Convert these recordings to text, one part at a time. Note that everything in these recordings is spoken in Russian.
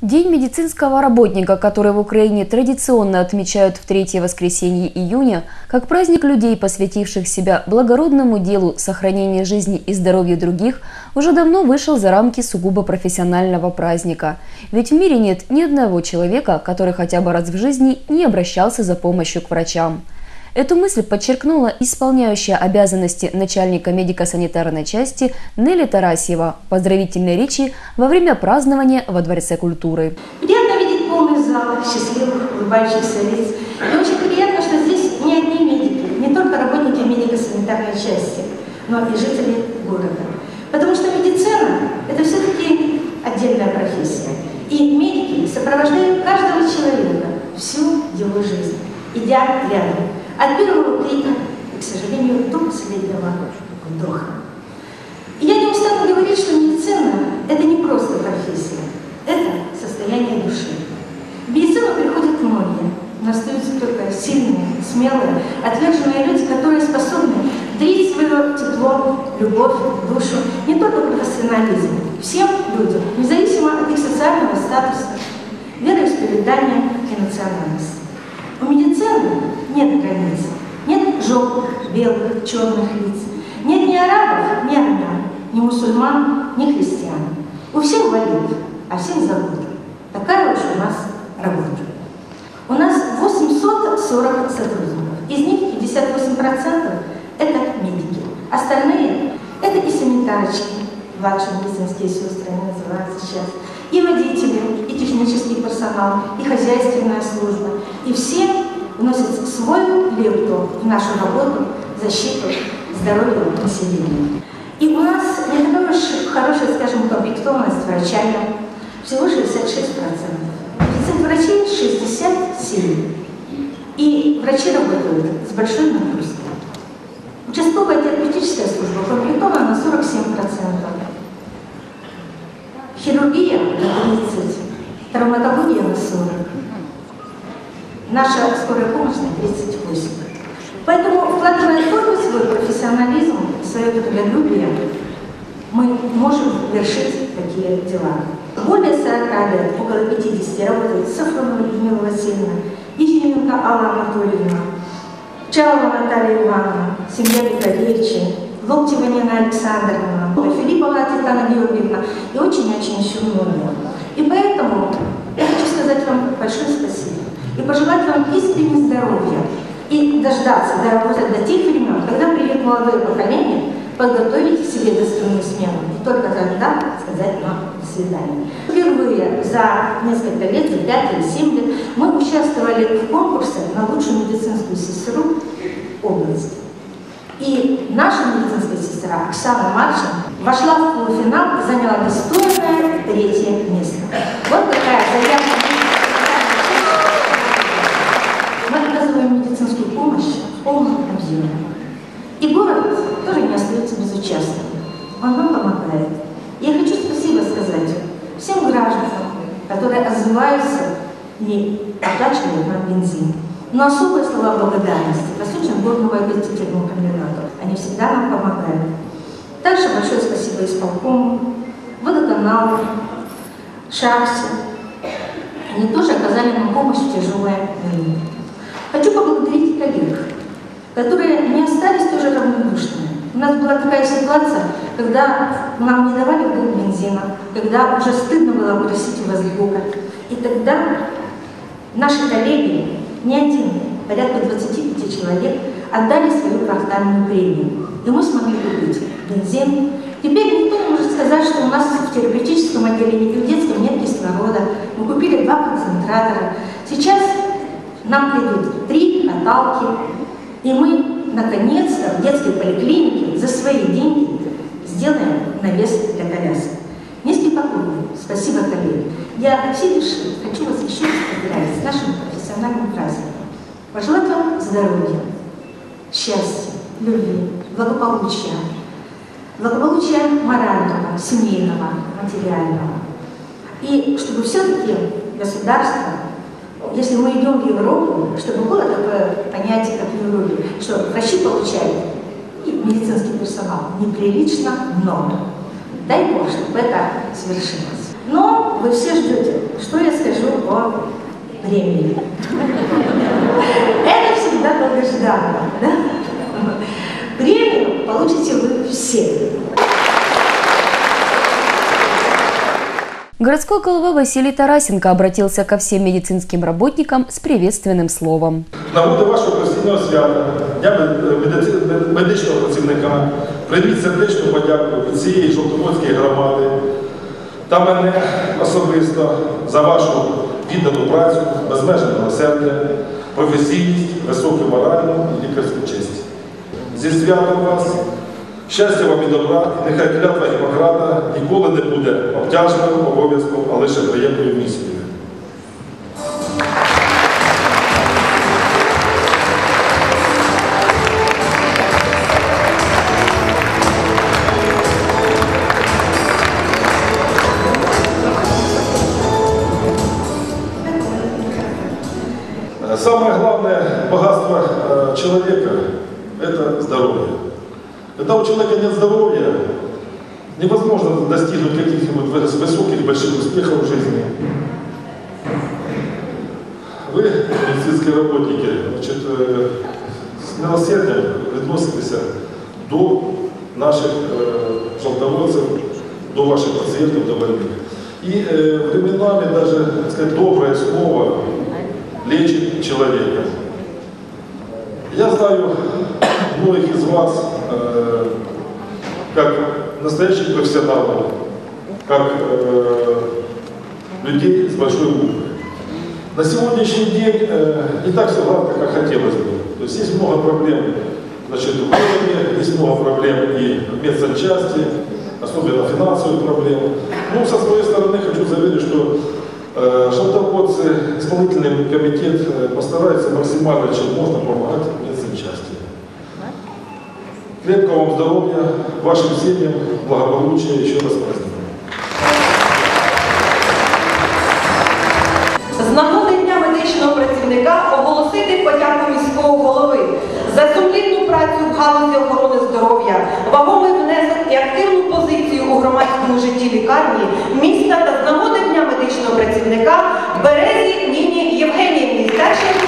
День медицинского работника, который в Украине традиционно отмечают в третье воскресенье июня, как праздник людей, посвятивших себя благородному делу сохранения жизни и здоровья других, уже давно вышел за рамки сугубо профессионального праздника. Ведь в мире нет ни одного человека, который хотя бы раз в жизни не обращался за помощью к врачам. Эту мысль подчеркнула исполняющая обязанности начальника медико-санитарной части Нелли Тарасьева в поздравительной речи во время празднования во Дворце культуры. Приятно видеть полный зал счастливых, улыбающихся лиц. И очень приятно, что здесь не одни медики, не только работники медико-санитарной части, но и жители города. Потому что медицина – это все-таки отдельная профессия. И медики сопровождают каждого человека всю его жизнь, идя рядом. От первого крика и, к сожалению, до последнего вдоха. И я не устану говорить, что медицина – это не просто профессия, это состояние души. В медицину приходят многие, но остаются только сильные, смелые, отверженные люди, которые способны дарить свое тепло, любовь, душу, не только профессионализм, всем людям, независимо от их социального статуса, вероисповедания и национальности. У медицины нет белых, черных лиц, нет ни арабов, ни армян, ни мусульман, ни христиан. У всех болит, а всех зовут. Такая уж у нас работа. У нас 840 сотрудников, из них 58% это медики, остальные это и санитарочки, младшие медицинские сестры они называются сейчас, и водители, и технический персонал, и хозяйственная служба. И все вносят свою лепту в нашу работу, защиту здоровья населения. И у нас не такая уж хорошая, скажем, комплектованность врачами, всего 66%. Дефицит врачей 67%. И врачи работают с большой нагрузкой. Участковая терапевтическая служба комплектована на 47%. Хирургия на 30, травматология на 40, наша скорая помощь на 38. Поэтому, вкладывая только свой профессионализм, свое трудолюбие, мы можем вершить такие дела. Более 40 лет, около 50, работает Сафронова Людмила Васильевна, Ефименко Алла Анатольевна, Чалова Наталья Ивановна, семья Петровича, Локтева Нина Александровна, Филиппова Титана Георгиевна и очень-очень еще многие. И поэтому я хочу сказать вам большое спасибо и пожелать вам искренне здоровья и дождаться, доработать до тех времен, когда придет молодое поколение, подготовить себе достойную смену и только тогда сказать вам до свидания. Впервые за несколько лет, за 5 или 7 лет, мы участвовали в конкурсе на лучшую медицинскую сестру области. И наша медицинская сестра Оксана Марчин вошла в полуфинал и заняла достойное третье место. Вот такая заявка. Мы оказываем медицинскую помощь в полном объеме. И город тоже не остается безучастным. Он нам помогает. Я хочу спасибо сказать всем гражданам, которые отзываются и оплачивают нам бензин. Но особые слова благодарности Восточному горному объединительному комбинату. Они всегда нам помогают. Также большое спасибо исполкому, водоканалу, шахте. Они тоже оказали нам помощь в тяжелое время. Хочу поблагодарить коллег, которые не остались тоже равнодушными. У нас была такая ситуация, когда нам не давали вдруг бензина, когда уже стыдно было просить вас звука. И тогда наши коллеги не один, порядка 25 человек, отдали свою квартальную премию. И мы смогли купить бензин. Теперь никто не может сказать, что у нас в терапевтическом отделении и в детском нет кислорода. Мы купили два концентратора. Сейчас нам придут три каталки, и мы, наконец-то, в детской поликлинике за свои деньги сделаем навес для колясок. Не спокойно. Спасибо, коллеги. Я от всей души хочу вас еще раз поздравить с нашим профессиональным праздником. Пожелать вам здоровья, счастья, любви, благополучия, благополучия морального, семейного, материального. И чтобы все-таки государство, если мы идем в Европу, чтобы было такое понятие, как в Европе, что врачи получают и медицинский персонал неприлично много. Дай Бог, чтобы это свершилось. Но вы все ждете, что я скажу о времени. Это всегда долгожданно. Да? Премию получите вы все. Городской голова Василий Тарасенко обратился ко всем медицинским работникам с приветственным словом. Нагоди вашого постійного свята, Дня медичного працівника, прийміть сердечну подяку від цієї Жовтоводської громади та мене особисто за вашу віддану працю, безмежне милосердя, професійність, високу моральну і лікарську честь. Зі святом вас, щастя вам і добра, і нехай клятва Гіппократа ніколи не буде обтяженим обов'язком, а лише приємною місією. Э, Самое главное богатство э, человека – это здоровье. Когда у человека нет здоровья, невозможно достигнуть каких-нибудь выс- высоких, больших успехов в жизни. Вы, медицинские работники, значит, э, с милосердием відноситеся до наших э, желтоводцев, до ваших пациентов, до больных. И э, временами даже, так сказать, доброе слово лечит человека. Я знаю многих из вас э, как настоящих профессионалов, как э, людей с большой буквы. На сегодняшний день э, не так все гладко, как хотелось бы. То есть есть много проблем значит, в городе, есть много проблем и в медсанчасти, особенно финансовых проблем. Ну, со своей стороны хочу заверить, что э, желтоводцы, исполнительный комитет э, постарается максимально, чем можно, помогать медсанчасти. Крепкого вам здоровья, вашим семьям, благополучия, еще раз праздником. З нагоди Дня медичного працівника оголосити подяку міського голови за сумлінну працю в галузі охорони здоров'я, вагомий внесок і активну позицію у громадському житті лікарні міста та з нагоди Дня медичного працівника Березі Ніні старшій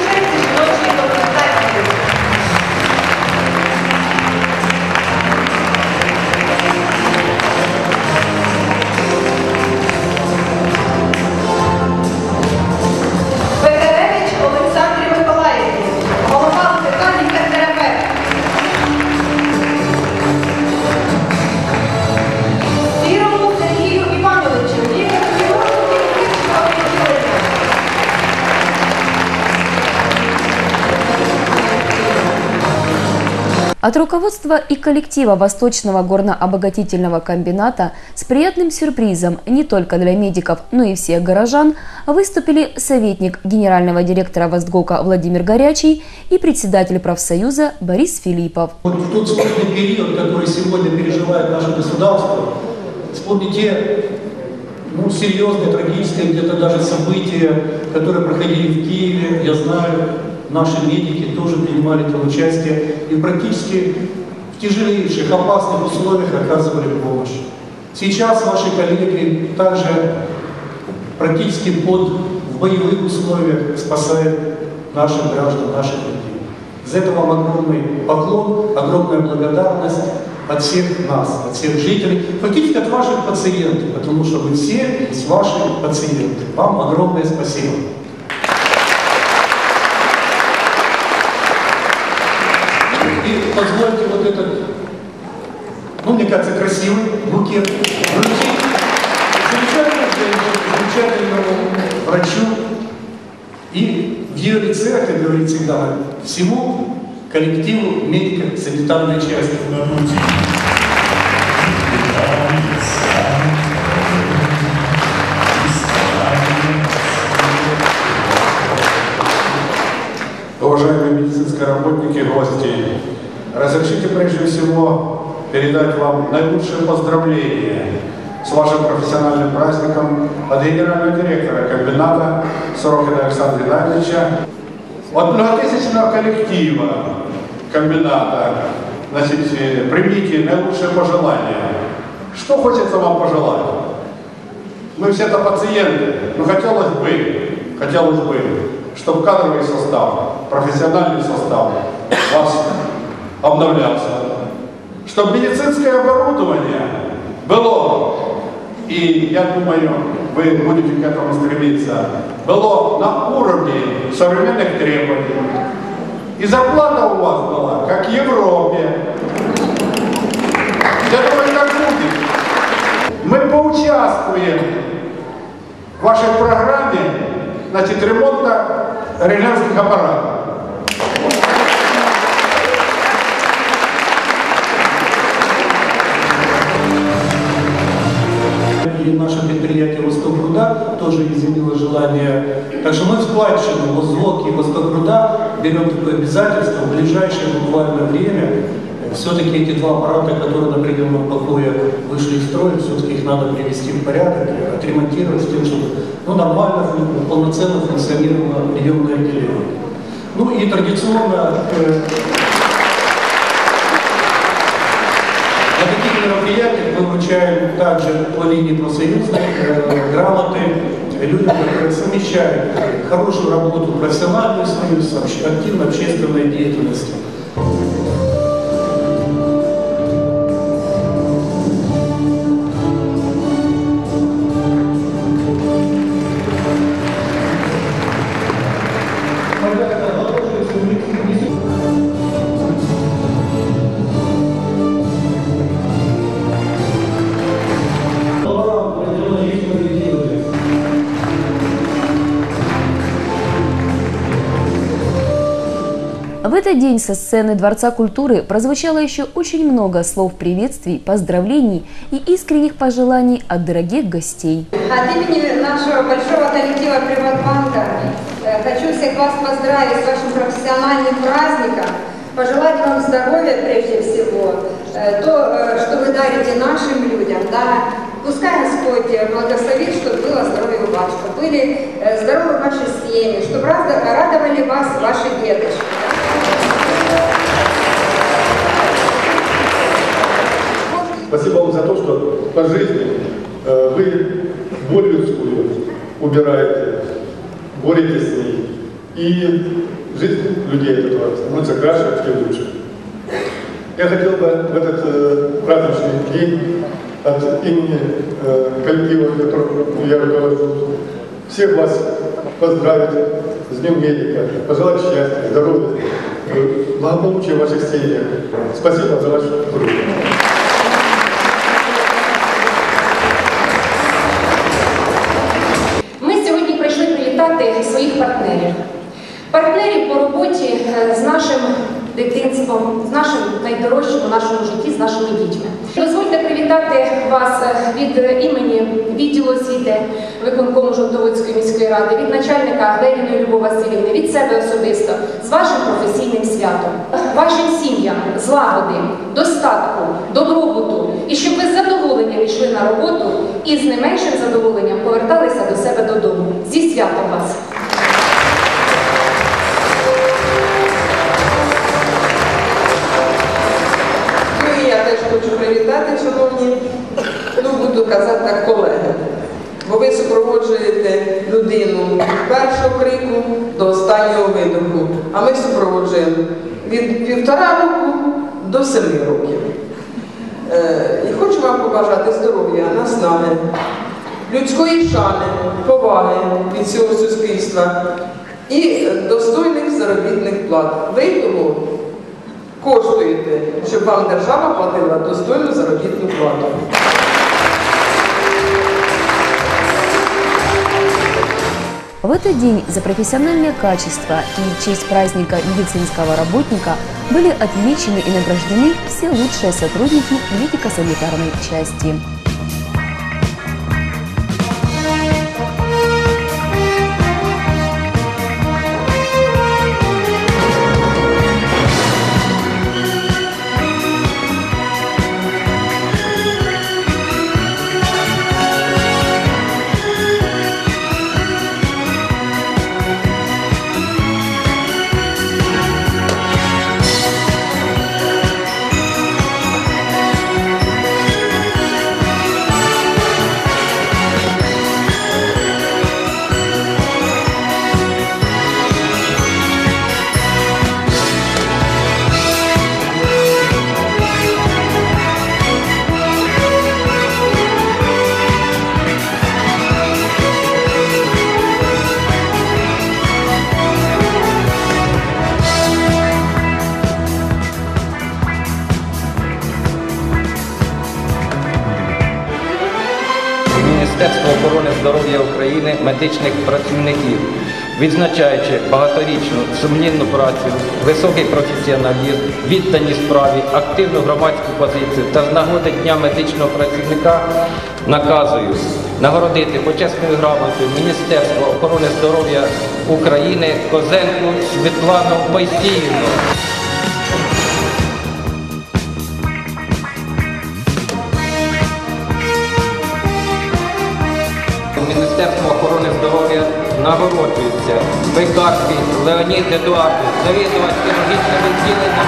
От руководства и коллектива Восточного горно-обогатительного комбината с приятным сюрпризом не только для медиков, но и всех горожан выступили советник генерального директора Востгока Владимир Горячий и председатель профсоюза Борис Филиппов. Вот в тот сложный период, который сегодня переживает наше государство, вспомни те ну, серьезные, трагические где-то даже события, которые проходили в Киеве, я знаю, наши медики тоже принимали там участие и практически в тяжелейших, опасных условиях оказывали помощь. Сейчас ваши коллеги также практически под, в боевых условиях спасают наших граждан, наших людей. За это вам огромный поклон, огромная благодарность от всех нас, от всех жителей, фактически от ваших пациентов, потому что вы все есть ваши пациенты. Вам огромное спасибо. И позвольте вот этот, ну, мне кажется, красивый букет вручить. Замечательному врачу. И в ее лице, как говорит всегда, всему коллективу медико-санитарной части. Уважаемые медицинские работники гости, разрешите прежде всего передать вам наилучшие поздравления с вашим профессиональным праздником от генерального директора комбината Сорокина Александра Геннадьевича, от многотысячного коллектива комбината. Значит, э, примите наилучшие пожелания. Что хочется вам пожелать? Мы все это пациенты, но хотелось бы, хотелось бы, чтобы кадровый состав, профессиональный состав вас обновлялся, чтобы медицинское оборудование было, и я думаю, вы будете к этому стремиться, было на уровне современных требований. И зарплата у вас была, как в Европе. Я думаю, так будет. Мы поучаствуем в вашей программе значит, ремонта рентгеновских аппаратов. И наше предприятие «Восток Руда» тоже изъявило желание. Так что мы в складчину «Возвод» и «Восток Руда» берем такое обязательство в ближайшее буквально время все-таки эти два аппарата, которые на предельном покое вышли из строя, все-таки их надо привести в порядок, отремонтировать с тем, чтобы ну, нормально, полноценно функционировало приемное отделение. Ну и традиционно э, на таких мероприятиях мы также по линии профсоюзной э, грамоты людям, которые совмещают хорошую работу профессиональную свою с активной общественной деятельностью. День со сцены Дворца культуры прозвучало еще очень много слов приветствий, поздравлений и искренних пожеланий от дорогих гостей. От имени нашего большого коллектива Приватбанка э, хочу всех вас поздравить с вашим профессиональным праздником, пожелать вам здоровья прежде всего, э, то, э, что вы дарите нашим людям, да, Пускай Господь благословит, чтобы было здоровье у вас, чтобы были здоровы ваши семьи, чтобы радовали вас ваши деточки. Спасибо вам за то, что по жизни э, вы боль людскую убираете, боретесь с ней. И жизнь людей от этого становится краше и лучше. Я хотел бы в этот э, праздничный день от имени э, коллектива, которым я руковожу, всех вас поздравить с Днем медика, пожелать счастья, здоровья, благополучия в ваших семьях. Спасибо за ваш труд. Дитинством, з нашим найдорожчим у нашому житті, з нашими дітьми. Дозвольте привітати вас е, від імені відділу освіти виконкому Жовтоводської міської ради, від начальника Гленіної Любов Васильівни, від себе особисто, з вашим професійним святом, вашим сім'ям, злагоди, достатку, добробуту, і щоб ви з задоволенням йшли на роботу і з не меншим задоволенням поверталися до себе додому. Зі святом вас! Буду казати так, колеги. Бо ви супроводжуєте людину від першого крику до останнього видоху. А ми супроводжуємо від півтора року до семи років. Е, і хочу вам побажати здоров'я, наснаги, людської шани, поваги від цього суспільства і достойних заробітних плат. Ви того коштуєте, щоб вам держава платила достойну заробітну плату. В этот день за профессиональное качество и честь праздника медицинского работника были отмечены и награждены все лучшие сотрудники медико-санитарной части. Здоров'я України медичних працівників, відзначаючи багаторічну сумлінну працю, високий професіоналізм, відданість справі, активну громадську позицію та з нагоди Дня медичного працівника наказую нагородити почесною грамотою Міністерства охорони здоров'я України Козенку Світлану Мойсіївну. Міністерство охорони здоров'я нагороджується Пекарський Леонід Едуардович, завідувач хірургічним відділенням.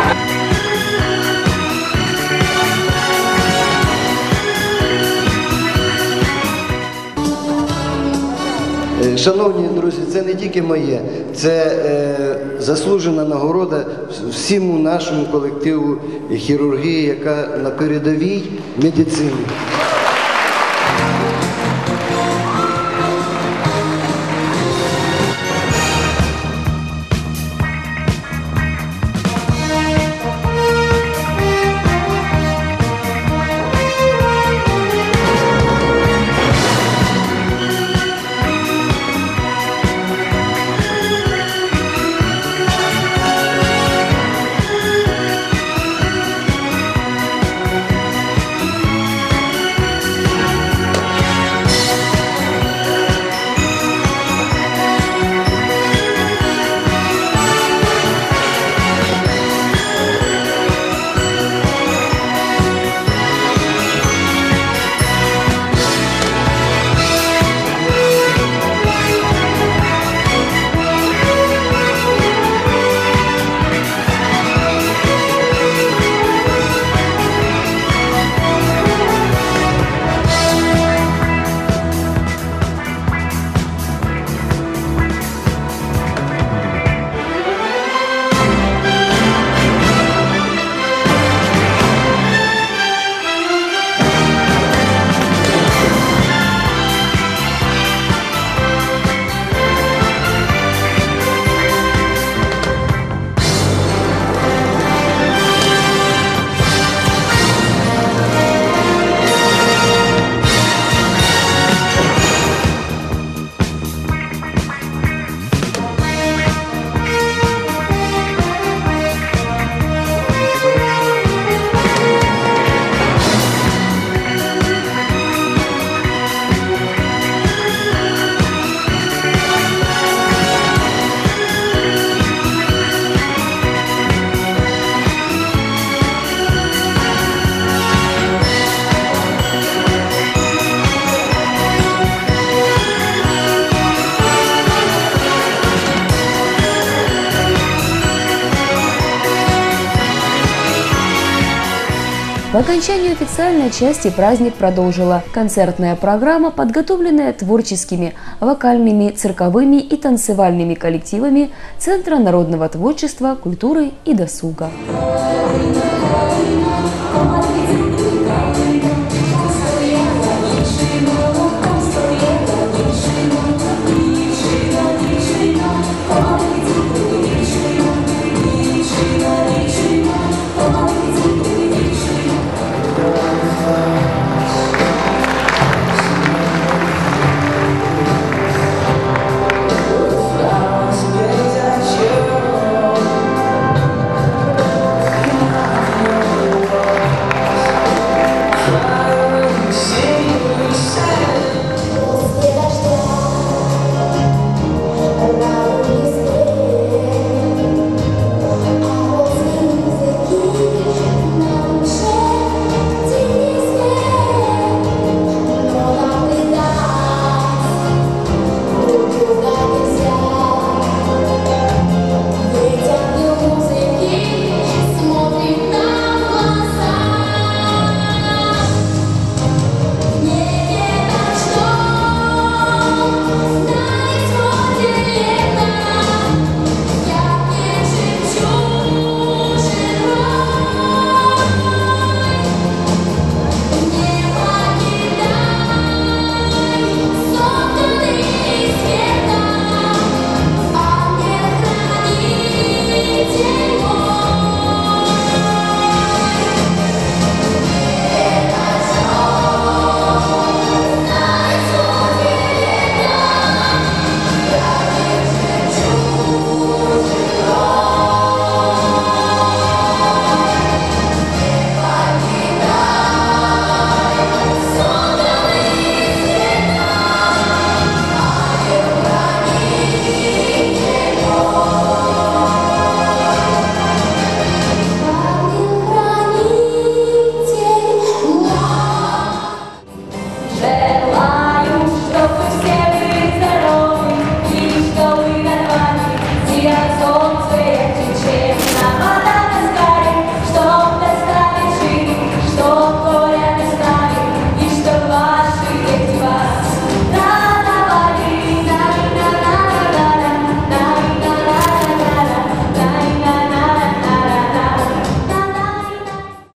Шановні друзі, це не тільки моє, це е, заслужена нагорода всьому нашому колективу хірургії, яка на передовій медицини. По окончанию официальной части праздник продолжила концертная программа, подготовленная творческими, вокальными, цирковыми и танцевальными коллективами Центра народного творчества, культуры и досуга.